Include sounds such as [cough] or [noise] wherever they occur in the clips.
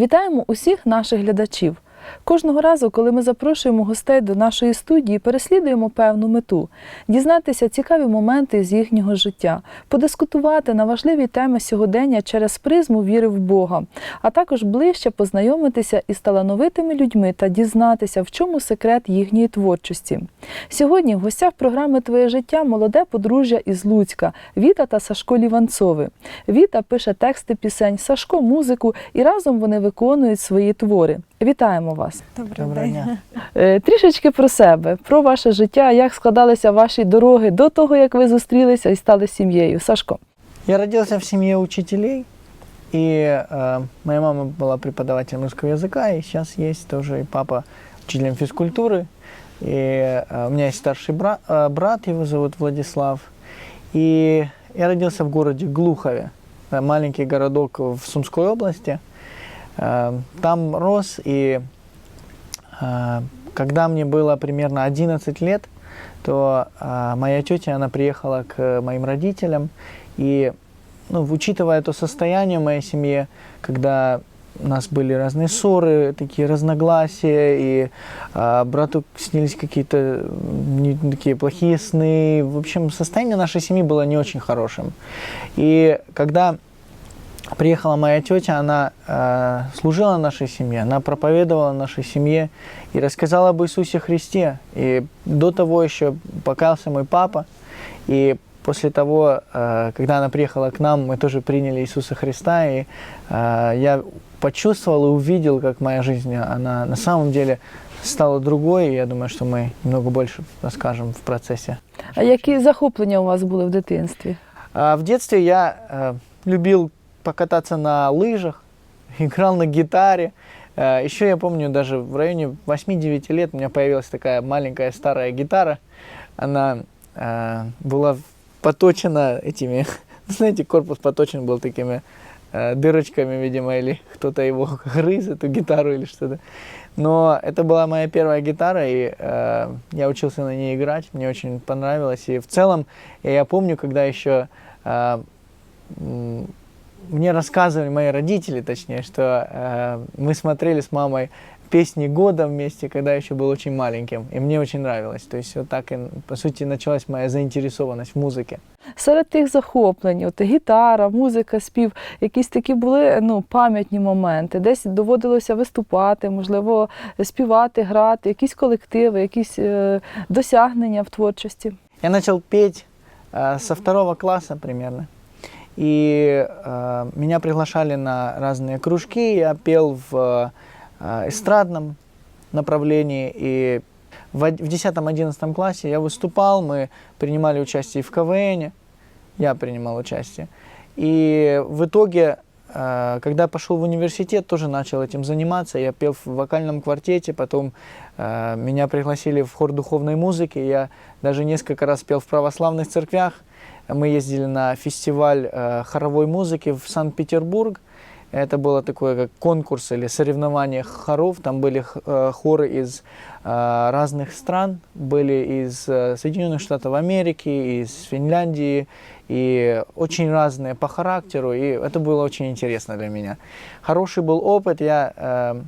Вітаємо усіх наших глядачів. Кожного разу, коли ми запрошуємо гостей до нашої студії, переслідуємо певну мету дізнатися цікаві моменти з їхнього життя, подискутувати на важливі теми сьогодення через призму віри в Бога, а також ближче познайомитися із талановитими людьми та дізнатися, в чому секрет їхньої творчості. Сьогодні в гостях програми Твоє життя молоде подружжя із Луцька Віта та Сашко Ліванцови. Віта пише тексти пісень, Сашко музику, і разом вони виконують свої твори. Вітаємо вас! Добрий Доброго день. дня. Е, Трішечки про себе, про ваше життя, як складалися ваші дороги до того, як ви зустрілися і стали сім'єю. Сашко. Я родился в семье учителей, и э, моя мама была преподавателем русского языка, и сейчас есть тоже и папа учителем физкультуры. И э, у меня есть старший бра- э, брат, его зовут Владислав. И я родился в городе Глухове, э, маленький городок в Сумской области. Э, там рос, и э, когда мне было примерно 11 лет, то э, моя тетя, она приехала к моим родителям, и, ну, учитывая то состояние в моей семье, когда у нас были разные ссоры, такие разногласия, и а, брату снились какие-то такие плохие сны. В общем, состояние нашей семьи было не очень хорошим. И когда приехала моя тетя, она э, служила нашей семье, она проповедовала нашей семье и рассказала об Иисусе Христе. И до того еще покаялся мой папа, и после того, э, когда она приехала к нам, мы тоже приняли Иисуса Христа, и э, я почувствовал и увидел, как моя жизнь, она на самом деле стала другой, и я думаю, что мы немного больше расскажем в процессе. А які захоплення у вас були в дитинстві? А, В детстве я э, любил покататься на лыжах, [laughs] играл на гитаре. Э, Еще я помню, даже в районе 8-9 лет у меня появилась такая маленькая старая гитара. Она э, была поточена этими, [laughs] знаете, корпус поточен был такими э, дырочками, видимо, или кто-то его [laughs] грыз, эту гитару или что-то. Но это была моя первая гитара, и э, я учился на ней играть, мне очень понравилось. И в целом я помню, когда еще э, мне рассказывали мои родители, точнее, что э, мы смотрели с мамой песни года вместе, когда я еще был очень маленьким, и мне очень нравилось. То есть вот так, и, по сути, началась моя заинтересованность в музыке. Серед тих захоплень, от гітара, музика, спів, якісь такі були ну, пам'ятні моменти. Десь доводилося виступати, можливо, співати, грати, якісь колективи, якісь е, досягнення в творчості. Я начал петь э, со второго класса примерно. И э, меня приглашали на разные кружки. Я пел в э, эстрадном направлении. И в од- в 10-11 классе я выступал, мы принимали участие в КВН. Я принимал участие. И в итоге, э, когда пошел в университет, тоже начал этим заниматься. Я пел в вокальном квартете, потом э, меня пригласили в хор духовной музыки. Я даже несколько раз пел в православных церквях. Мы ездили на фестиваль э, хоровой музыки в Санкт-Петербург. Это было такое как конкурс или соревнование хоров. Там были э, хоры из э, разных стран. Были из э, Соединенных Штатов Америки, из Финляндии. И очень разные по характеру. И это было очень интересно для меня. Хороший был опыт. Я э,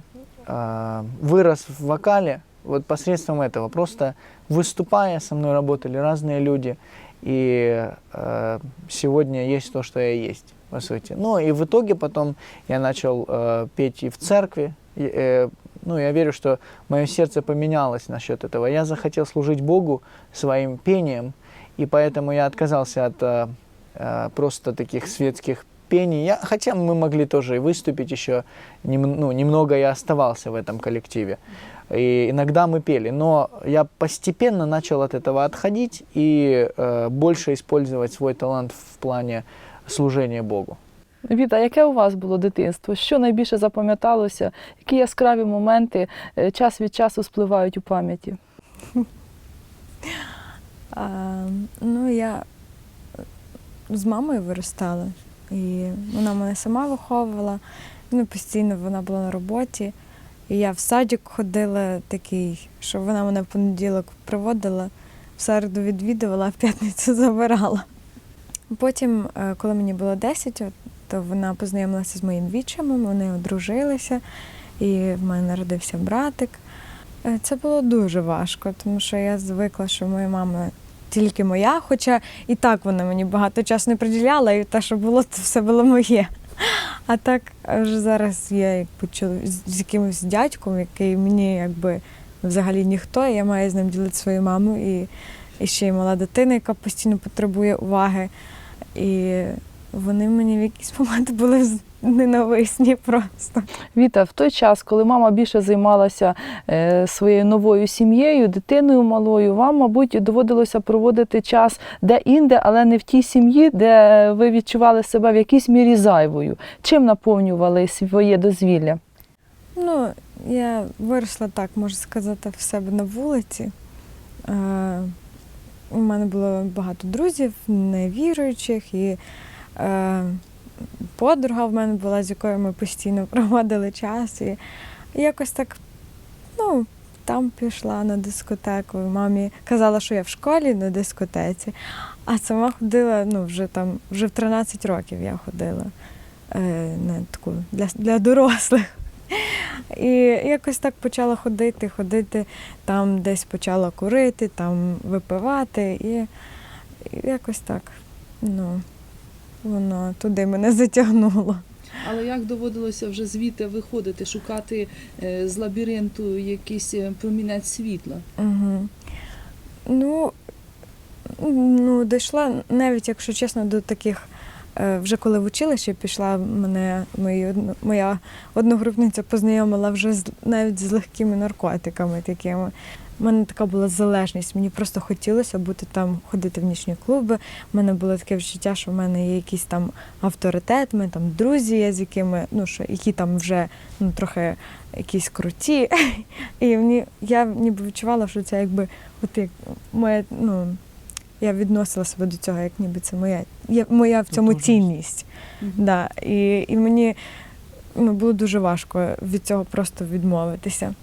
э, вырос в вокале вот посредством этого. Просто выступая, со мной работали разные люди. И э, сегодня есть то, что я есть, по сути. Ну и в итоге потом я начал э, петь и в церкви. И, э, ну, я верю, что мое сердце поменялось насчет этого. Я захотел служить Богу своим пением, и поэтому я отказался от э, э, просто таких светских пений. Я, хотя мы могли тоже и выступить еще, нем- ну, немного я оставался в этом коллективе. И иногда мы пели, но я постепенно начал от этого отходить и э, больше использовать свой талант в плане служения Богу. Віта, яке у вас було дитинство? Що найбільше запам'яталося? Які яскраві моменти е, час від часу спливають у пам'яті? [laughs] А, ну, я з мамою виростала, і вона мене сама виховувала. Ну, постійно вона була на роботі. І я в садик ходила такий, що вона мене в понеділок приводила, в середу відвідувала, а в п'ятницю [laughs] забирала. Потім, е, коли мені було 10, то вона познайомилася з моїм вічимом, вони одружилися, і в мене народився братик. Е, Це було дуже важко, тому що я звикла, що моя мама тільки моя, хоча і так вона мені багато часу не приділяла, і те, що було, то все було моє. А так вже зараз я якби з якимось дядьком, який мені якби взагалі ніхто, і я маю з ним ділити свою маму і, і ще й мала дитина, яка постійно потребує уваги. І вони мені в якийсь момент були ненависні просто. Віта, в той час, коли мама більше займалася е, своєю новою сім'єю, дитиною малою, вам, мабуть, доводилося проводити час де-інде, але не в тій сім'ї, де ви відчували себе в якійсь мірі зайвою. Чим наповнювали своє дозвілля? Ну, я виросла так, можна сказати, в себе на вулиці. Е, у мене було багато друзів, невіруючих, і подруга в мене була, з якою ми постійно [laughs] проводили час. І якось так, ну, там пішла на дискотеку. Мамі казала, що я в школі на дискотеці, а сама ходила, ну, вже там, вже в 13 років я ходила е, на таку для, для дорослих. І якось так почала ходити, ходити, там десь почала курити, там випивати, і, і якось так. Ну, воно туди мене затягнуло. Але як доводилося вже звідти виходити, шукати е, з лабіринту якийсь е, промінець світла? Угу. Ну, ну, дійшла, навіть, якщо чесно, до таких. е, Вже коли в училище пішла, мене мої, моя одногрупниця познайомила вже з, навіть з легкими наркотиками такими. У мене така була залежність. Мені просто хотілося бути там, ходити в нічні клуби. У мене було таке відчуття, що в мене є якийсь там авторитет, мене там друзі є, з якими, ну що, які там вже ну, трохи якісь круті. І мені, я ніби відчувала, що це якби от як моя, ну, я відносила себе до цього, як ніби це моя, є моя в цьому цінність. Мгм. Да. І, і мені ну, було дуже важко від цього просто відмовитися.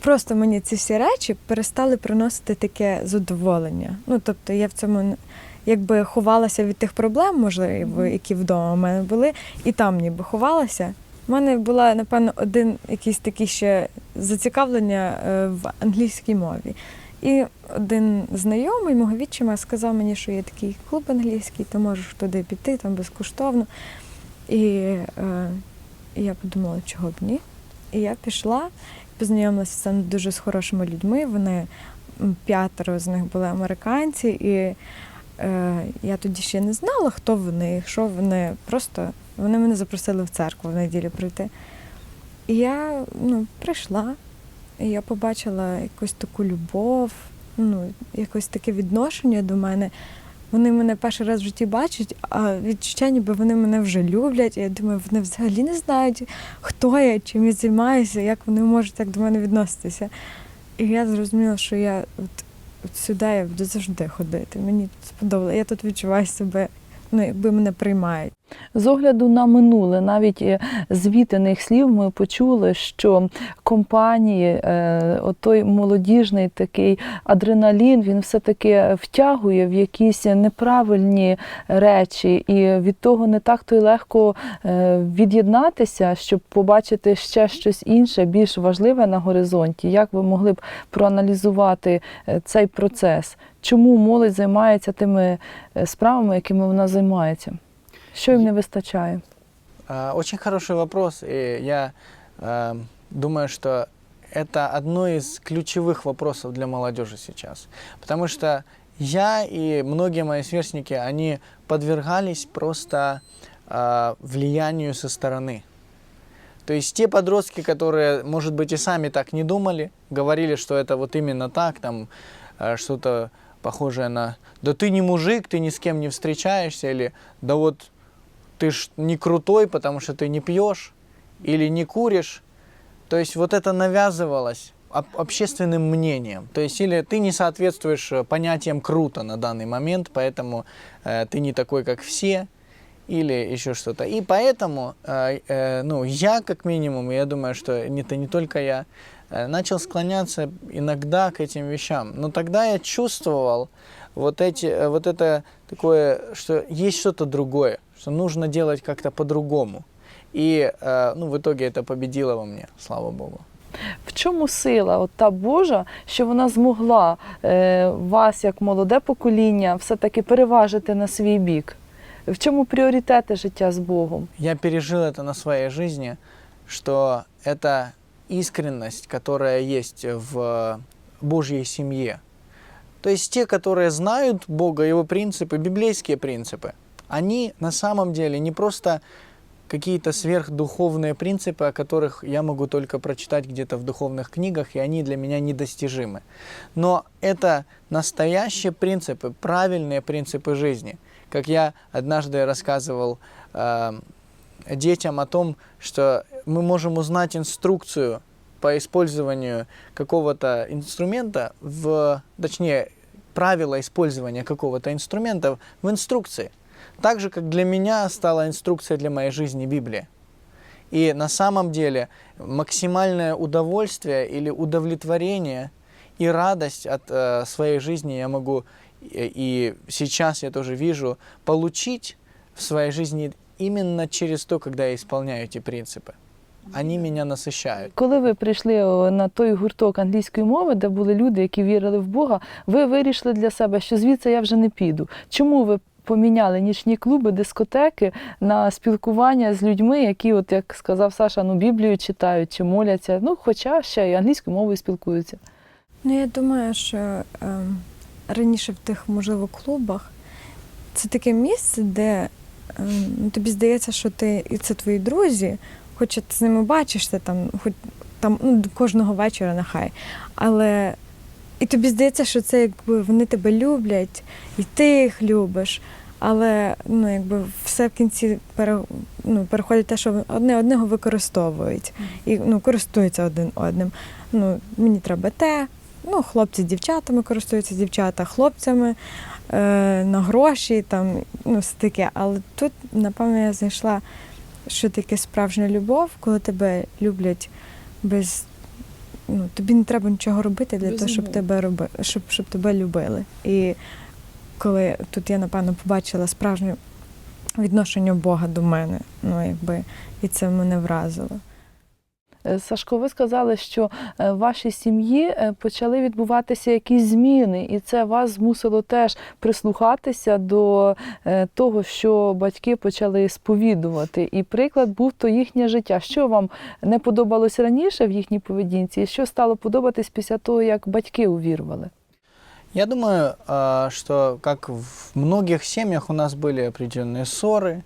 Просто мені ці всі речі перестали приносити таке задоволення. Ну, тобто я в цьому якби ховалася від тих проблем, можливо, які вдома в мене були, і там ніби ховалася. У мене була, напевно, один якийсь такий ще зацікавлення е, в англійській мові. І один знайомий мого відчима сказав мені, що є такий клуб англійський, ти можеш туди піти, там безкоштовно. І, е, і я подумала, чого б ні. І я пішла, познайомилася там дуже з хорошими людьми. Вони п'ятеро з них були американці, і е, я тоді ще не знала, хто вони, що вони. Просто вони мене запросили в церкву в неділю прийти. І я ну, прийшла, і я побачила якусь таку любов, ну, якось таке відношення до мене. Вони мене перший раз в житті бачать, а відчуття, ніби вони мене вже люблять. І я думаю, вони взагалі не знають, хто я, чим я займаюся, як вони можуть так до мене відноситися. І я зрозуміла, що я от, от сюди я буду завжди ходити. Мені сподобалося. Я тут відчуваю себе, ну, якби мене приймають. З огляду на минуле, навіть е, з вітаних слів ми почули, що компанії, е, отой молодіжний такий адреналін, він все-таки втягує в якісь неправильні речі, і від того не так то й легко е, від'єднатися, щоб побачити ще щось інше, більш важливе на горизонті. Як ви могли б проаналізувати цей процес? Чому молодь займається тими е, справами, якими вона займається? Що їм не вистачає? А, Очень хороший вопрос, и я э, думаю, что это одно из ключевых вопросов для молодежи сейчас. Потому что я и многие мои сверстники, они подвергались просто э, влиянию со стороны. То есть те подростки, которые, может быть, и сами так не думали, говорили, что это вот именно так, там э, что-то похожее на «да ты не мужик, ты ни с кем не встречаешься» или «да вот ты ж не крутой, потому что ты не пьешь или не куришь». То есть вот это навязывалось об- общественным мнением. То есть или ты не соответствуешь э, понятиям круто на данный момент, поэтому э, ты не такой, как все, или еще что-то. И поэтому, э, э, ну, я как минимум, я думаю, что это не только я, начал склоняться иногда к этим вещам. Но тогда я чувствовал вот, эти, э, вот это такое, что есть что-то другое, что нужно делать как-то по-другому. И э, ну, в итоге это победило во мне, слава Богу. В чому сила, от та Божа, що вона змогла е, вас, як молоде покоління, все-таки переважити на свій бік? В чому пріоритети життя з Богом? Я пережил это на своей жизни, что это искренность, которая есть в Божьей семье. То есть те, которые знают Бога, Его принципы, библейские принципы, они на самом деле не просто какие-то сверхдуховные принципы, о которых я могу только прочитать где-то в духовных книгах, и они для меня недостижимы. Но это настоящие принципы, правильные принципы жизни. Как я однажды рассказывал э, детям о том, что мы можем узнать инструкцию по использованию какого-то инструмента, в, точнее, правила использования какого-то инструмента в инструкции. Так же, как для меня стала инструкция для моей жизни Библия. И на самом деле максимальное удовольствие или удовлетворение и радость от э, своей жизни я могу, и, и сейчас я тоже вижу, получить в своей жизни именно через то, когда я исполняю эти принципы. Они меня насыщают. Коли ви прийшли о, на той гурток англійської мови, де були люди, які вірили в Бога, ви вирішили для себе, що звідси я вже не піду. Чому ви поміняли нічні клуби, дискотеки на спілкування з людьми, які, от як сказав Саша, ну Біблію читають чи моляться, ну хоча ще й англійською мовою спілкуються. Ну, я думаю, що ем, раніше в тих, можливо, клубах це таке місце, де ем, ну, тобі здається, що ти і це твої друзі, хоча ти з ними бачишся там, хоч там ну, кожного вечора нехай. Але і тобі здається, що це якби вони тебе люблять, і ти їх любиш. Але ну, якби все в кінці пере, ну, переходить те, що одне одного використовують і ну, користуються один одним. Ну, мені треба те, ну, хлопці з дівчатами користуються дівчата хлопцями е, на гроші, там, ну, все таке. Але тут, напевно, я знайшла, що таке справжня любов, коли тебе люблять без. Ну, тобі не треба нічого робити для Без того, щоб тебе роби, щоб, щоб тебе любили. І коли тут я, напевно, побачила справжнє відношення Бога до мене, ну, якби, і це мене вразило. Е, Сашко, ви сказали, що е, в вашій сім'ї е, почали відбуватися якісь зміни, і це вас змусило теж прислухатися до е, того, що батьки почали сповідувати. І приклад був то їхнє життя. Що вам не подобалось раніше в їхній поведінці, і що стало подобатись після того, як батьки увірували? Я думаю, а, что как в многих семьях у нас были определенные ссоры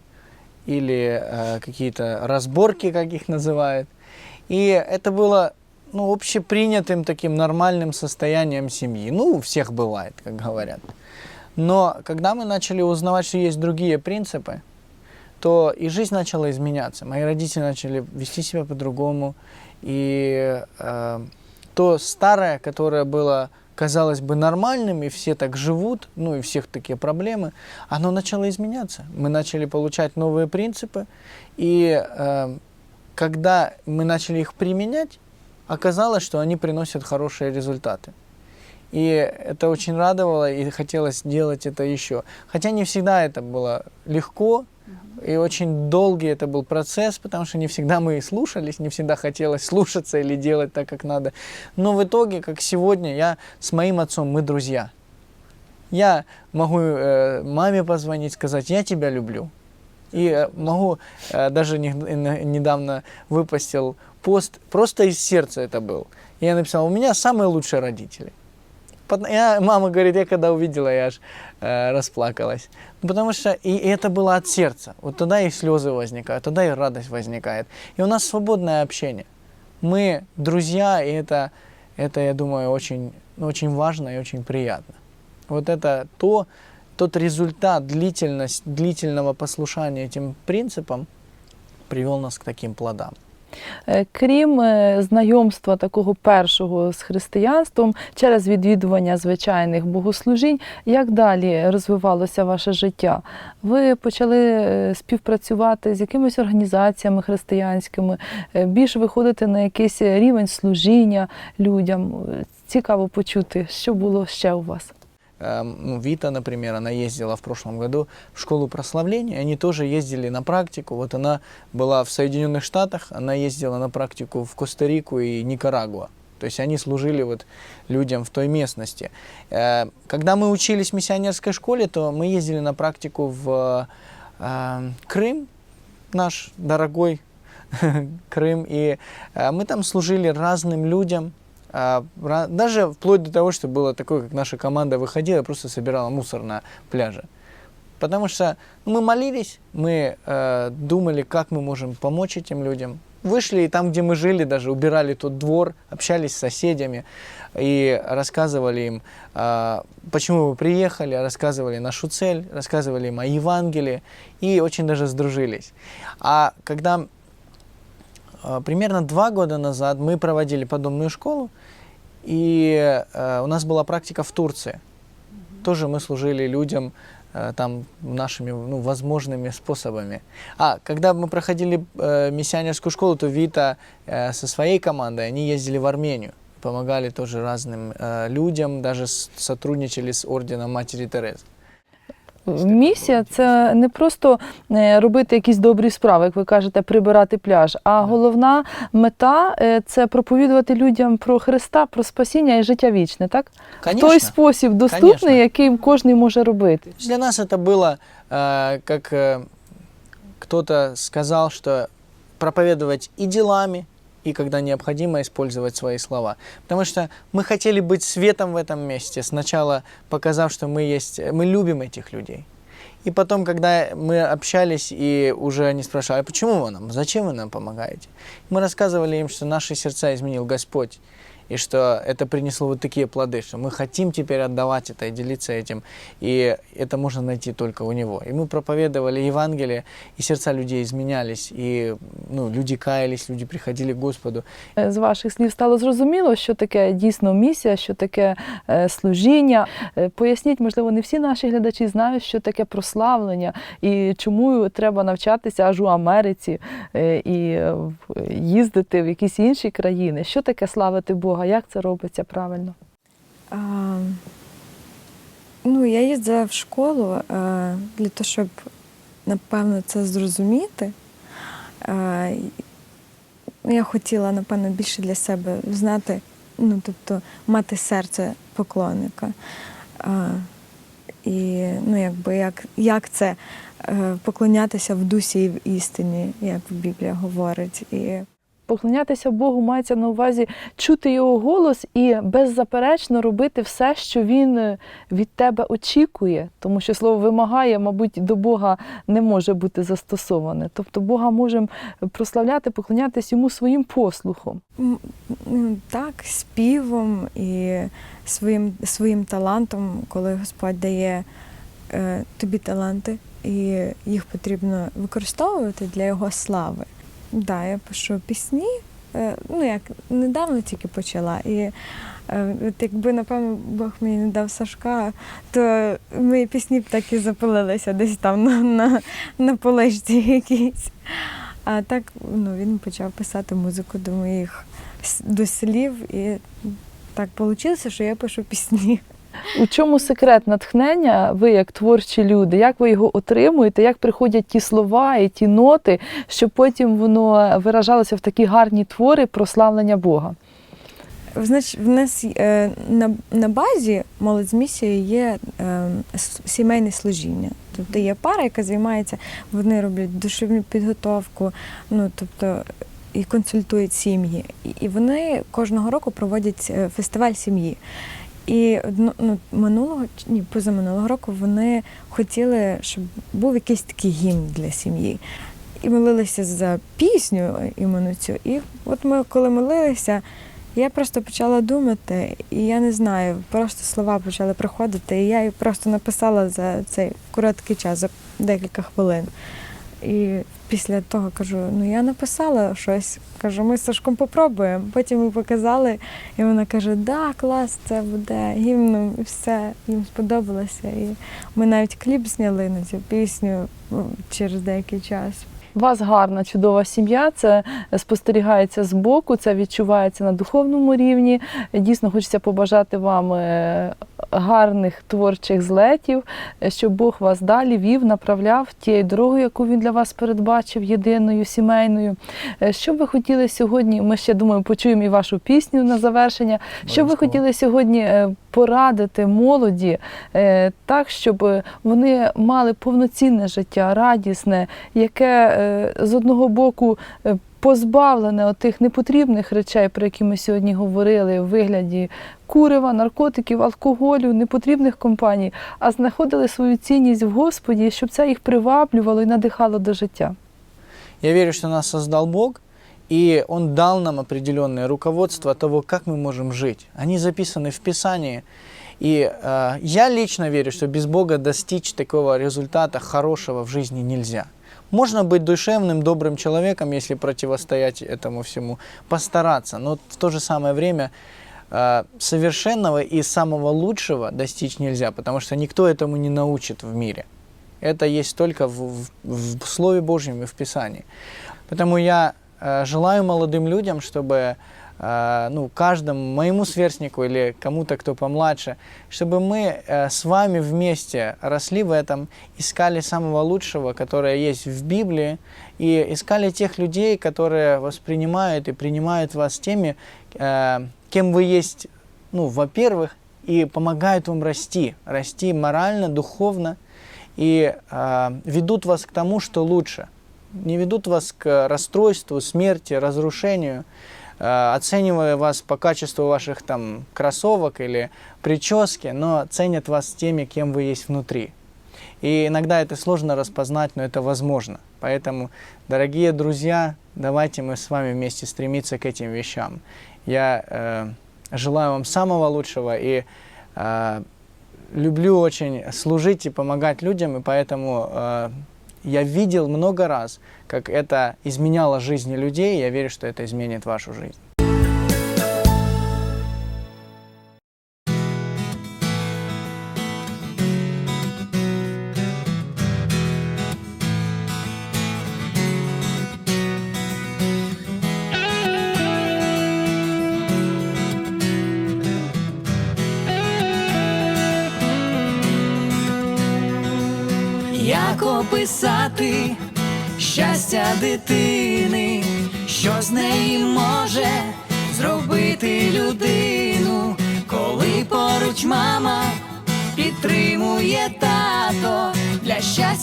или э, какие-то разборки, как их называют. И это было ну, общепринятым таким нормальным состоянием семьи. Ну, у всех бывает, как говорят. Но когда мы начали узнавать, что есть другие принципы, то и жизнь начала изменяться. Мои родители начали вести себя по-другому. И э, то старое, которое было, казалось бы, нормальным, и все так живут, ну и всех такие проблемы, оно начало изменяться. Мы начали получать новые принципы, и э, когда мы начали их применять, оказалось, что они приносят хорошие результаты. И это очень радовало, и хотелось делать это еще. Хотя не всегда это было легко, и очень долгий это был процесс, потому что не всегда мы и слушались, не всегда хотелось слушаться или делать так, как надо. Но в итоге, как сегодня, я с моим отцом, мы друзья. Я могу э, маме позвонить, сказать, я тебя люблю. И э, могу, э, даже не- не- недавно выпустил пост, просто из сердца это был. Я написал, у меня самые лучшие родители. Я, мама говорит, я когда увидела, я аж э, расплакалась. Ну, Потому что и это было от сердца. Вот тогда и слезы возникают, тогда и радость возникает. И у нас свободное общение. Мы друзья, и это, это я думаю, очень, очень важно и очень приятно. Вот это то, тот результат, длительность, длительного послушания этим принципам привел нас к таким плодам. Е, Крім е, знайомства такого першого з християнством через відвідування звичайних богослужінь, як далі розвивалося ваше життя? Ви почали е, співпрацювати з якимись організаціями християнськими, більш виходити на якийсь рівень служіння людям. Цікаво почути, що було ще у вас. Эм, ну, Вита, например, она ездила в прошлом году в школу прославления, они тоже ездили на практику. Вот она была в Соединенных Штатах, она ездила на практику в Коста-Рику и Никарагуа. То есть они служили вот людям в той местности. Э, Когда мы учились в миссионерской школе, то мы ездили на практику в э, Крым, наш дорогой [laughs] Крым, и э, мы там служили разным людям, даже вплоть до того, что было такое, как наша команда выходила просто собирала мусор на пляже. Потому что ну, мы молились, мы э, думали, как мы можем помочь этим людям. Вышли и там, где мы жили, даже убирали тот двор, общались с соседями и рассказывали им, э, почему мы приехали, рассказывали нашу цель, рассказывали им о Евангелии и очень даже сдружились. А когда примерно два года назад мы проводили подобную школу, и э, у нас была практика в Турции. Тоже мы служили людям э, там нашими ну, возможными способами. А, когда мы проходили э, миссионерскую школу, то Вита э, со своей командой, они ездили в Армению, помогали тоже разным э, людям, даже с- сотрудничали с орденом Матери Терезы. Місія це не просто е, робити якісь добрі справи, як ви кажете, прибирати пляж. А головна мета е, це проповідувати людям про Христа, про спасіння і життя вічне, так? В Конечно. той спосіб доступний, Конечно. який кожен може робити. Для нас это было, э, как э, кто-то сказал, что проповедовать и когда необходимо использовать свои слова. Потому что мы хотели быть светом в этом месте, сначала показав, что мы есть, мы любим этих людей. И потом, когда мы общались, и уже они спрашивали, а почему вы нам, зачем вы нам помогаете? Мы рассказывали им, что наши сердца изменил Господь, и что это принесло вот такие плоды, что мы хотим теперь отдавать это и делиться этим, и это можно найти только у Него. И мы проповедовали Евангелие, и сердца людей изменялись, и ну, люди каялись, люди приходили к Господу. Е, З ваших слів стало зрозуміло, що таке дійсно місія, що таке е, служіння. Е, Поясніть, можливо, не всі наші глядачі знають, що таке прославлення і чому треба навчатися аж у Америці е, і е, в- їздити в якісь інші країни. Що таке славити Бога? Як це робиться правильно? А, ну, я їздила в школу а, для того, щоб, напевно, це зрозуміти. А, я хотіла, напевно, більше для себе знати, ну, тобто, мати серце поклонника. А, і ну, якби, як, як це е, поклонятися в дусі і в істині, як Біблія говорить. І Поклонятися Богу мається на увазі чути його голос і беззаперечно робити все, що він е, від тебе очікує, тому що слово вимагає, мабуть, до Бога не може бути застосоване. Тобто Бога можемо прославляти, поклонятися йому своїм послухом. Так, співом і своїм, своїм талантом, коли Господь дає е, тобі таланти, і їх потрібно використовувати для його слави. Да, я пишу пісні. е, Ну, як недавно тільки почала. І е, от якби, напевно, Бог мені не дав Сашка, то мої пісні б так і запалилися десь там на, на, на поличці якійсь. А так ну, він почав писати музику до моїх до слів, і так вийшло, що я пишу пісні. У чому секрет натхнення, ви як творчі люди, як ви його отримуєте, як приходять ті слова і ті ноти, щоб потім воно виражалося в такі гарні твори прославлення Бога? Значить, в нас е, на, на базі молодь з місією є е, сімейне служіння. Тобто є пара, яка займається, вони роблять душевну підготовку, ну тобто і консультують сім'ї. І- І вони кожного року проводять е, фестиваль сім'ї. І ну, минулого ні, позаминулого року вони хотіли, щоб був якийсь такий гімн для сім'ї. І молилися за пісню іменно цю. І от ми, коли молилися, я просто почала думати, і я не знаю, просто слова почали приходити. І я її просто написала за цей короткий час, за декілька хвилин. І після того кажу: ну я написала щось. Кажу, ми з Сашком попробуємо. Потім ми показали, і вона каже: Да, клас, це буде гімном, і все їм сподобалося. І ми навіть кліп зняли на цю пісню ну, через деякий час. У вас гарна, чудова сім'я, це спостерігається з боку, це відчувається на духовному рівні. Дійсно, хочеться побажати вам е, гарних творчих злетів, е, щоб Бог вас далі вів, направляв тією дорогою, яку він для вас передбачив, єдиною, сімейною. Е, Що б ви хотіли сьогодні? Ми ще думаю, почуємо і вашу пісню на завершення. Що б ви хотіли сьогодні е, порадити молоді так, щоб вони мали повноцінне життя, радісне, яке з одного боку позбавлене от тих непотрібних речей, про які ми сьогодні говорили, в вигляді курива, наркотиків, алкоголю, непотрібних компаній, а знаходили свою цінність в Господі, щоб це їх приваблювало і надихало до життя. Я верю, что нас создал Бог, и Он дал нам определенное руководство того, как мы можем жить. Они записаны в Писании. И э, я лично верю, что без Бога достичь такого результата хорошего в жизни нельзя. Можно быть душевным, добрым человеком, если противостоять этому всему, постараться, но в то же самое время э, совершенного и самого лучшего достичь нельзя, потому что никто этому не научит в мире. Это есть только в, в- в Слове Божьем и в Писании. Поэтому я э, желаю молодым людям, чтобы э, ну, каждому моему сверстнику или кому-то, кто помладше, чтобы мы э, с вами вместе росли в этом, искали самого лучшего, которое есть в Библии, и искали тех людей, которые воспринимают и принимают вас теми, э, кем вы есть, ну, во-первых, и помогают вам расти, расти морально, духовно, и э, ведут вас к тому, что лучше. Не ведут вас к расстройству, смерти, разрушению, оценивая вас по качеству ваших там кроссовок или прически, но ценят вас теми, кем вы есть внутри. И иногда это сложно распознать, но это возможно. Поэтому, дорогие друзья, давайте мы с вами вместе стремиться к этим вещам. Я э, желаю вам самого лучшего и э, люблю очень служить и помогать людям, и поэтому э, я видел много раз, как это изменяло жизни людей, я верю, что это изменит вашу жизнь.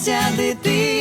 Щастя дитини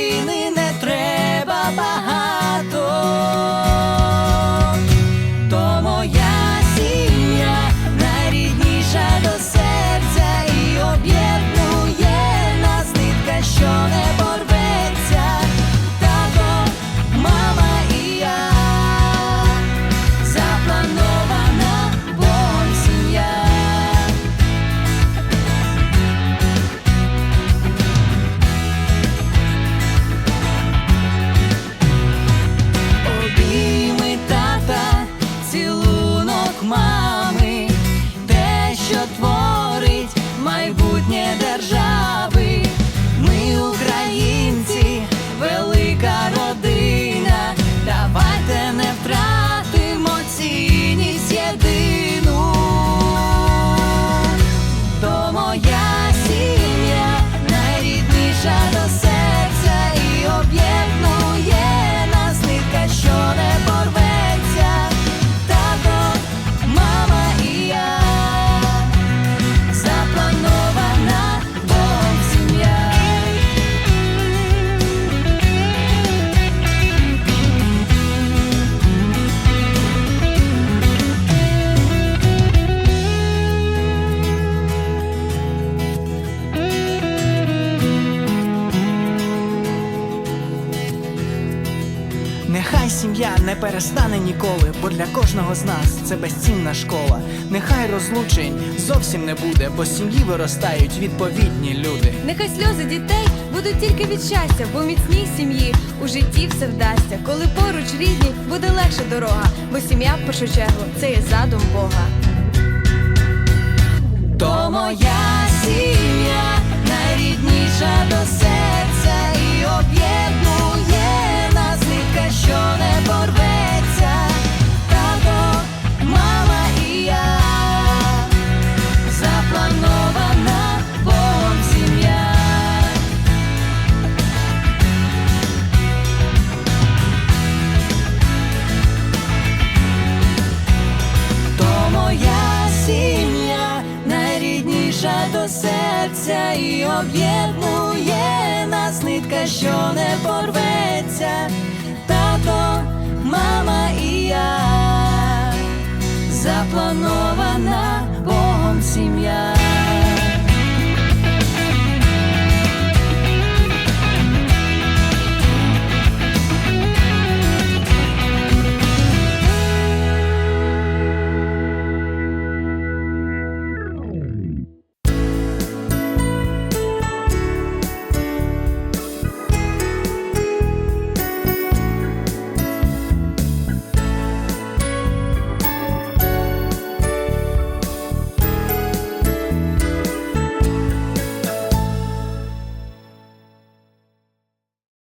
кожного з нас це безцінна школа. Нехай розлучень зовсім не буде, бо з сім'ї виростають відповідні люди. Нехай сльози дітей будуть тільки від щастя, бо в міцній сім'ї у житті все вдасться. Коли поруч рідні, буде легша дорога, бо сім'я в першу чергу це є задум Бога. То моя сім'я найрідніша до серця і об'єднує нас нитка, що не порветься. Серця і об'єднує нас нитка, що не порветься, тато, мама і я, запланована Богом сім'я.